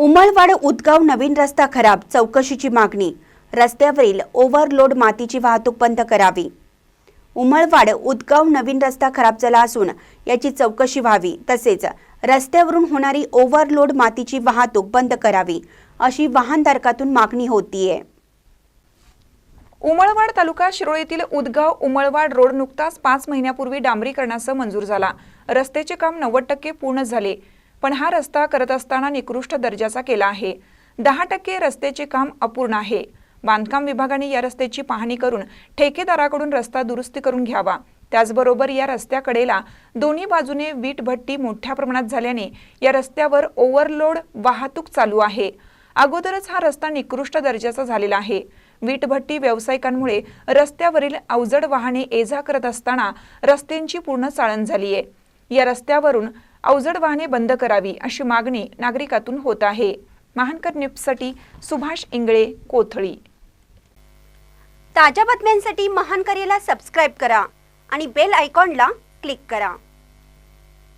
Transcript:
उमळवाड उदगाव नवीन रस्ता खराब चौकशीची मागणी रस्त्यावरील ओव्हरलोड मातीची वाहतूक बंद करावी. उमळवाड उदगाव नवीन रस्ता खराब झाला असून याची चौकशी व्हावी तसेच रस्त्यावरून होणारी ओव्हरलोड मातीची वाहतूक बंद करावी अशी वाहनधारकातून मागणी होतीये. उमळवाड तालुका शिरोळीतील उदगाव उमळवाड रोड नुकताच पाच महिन्यापूर्वी डांबरीकरणासह मंजूर झाला. रस्त्याचे काम नव्वद टक्के पूर्ण झाले. पण हा रस्ता करत असताना निकृष्ट दर्जाचा केला आहे. दहा टक्के रस्त्याचे काम अपूर्ण आहे. बांधकाम विभागाने या रस्त्याची पाहणी करून ठेकेदाराकडून रस्ता दुरुस्ती करून घ्यावा. त्याचबरोबर या रस्त्याकडेला दोन्ही बाजूने वीट भट्टी मोठ्या प्रमाणात झाल्याने या रस्त्यावर ओव्हरलोड वाहतूक चालू आहे. अगोदरच हा रस्ता निकृष्ट दर्जाचा झालेला आहे. वीटभट्टी व्यावसायिकांमुळे रस्त्यावरील अवजड वाहने ये करत असताना रस्त्यांची पूर्ण चाळण झाली आहे या रस्त्यावरून अवजड वाहने बंद करावी अशी मागणी नागरिकातून होत आहे. महानकर न्यूजसाठी सुभाष इंगळे कोथळी. ताज्या बातम्यांसाठी महानकरेला सबस्क्राईब करा आणि बेल आयकॉनला क्लिक करा.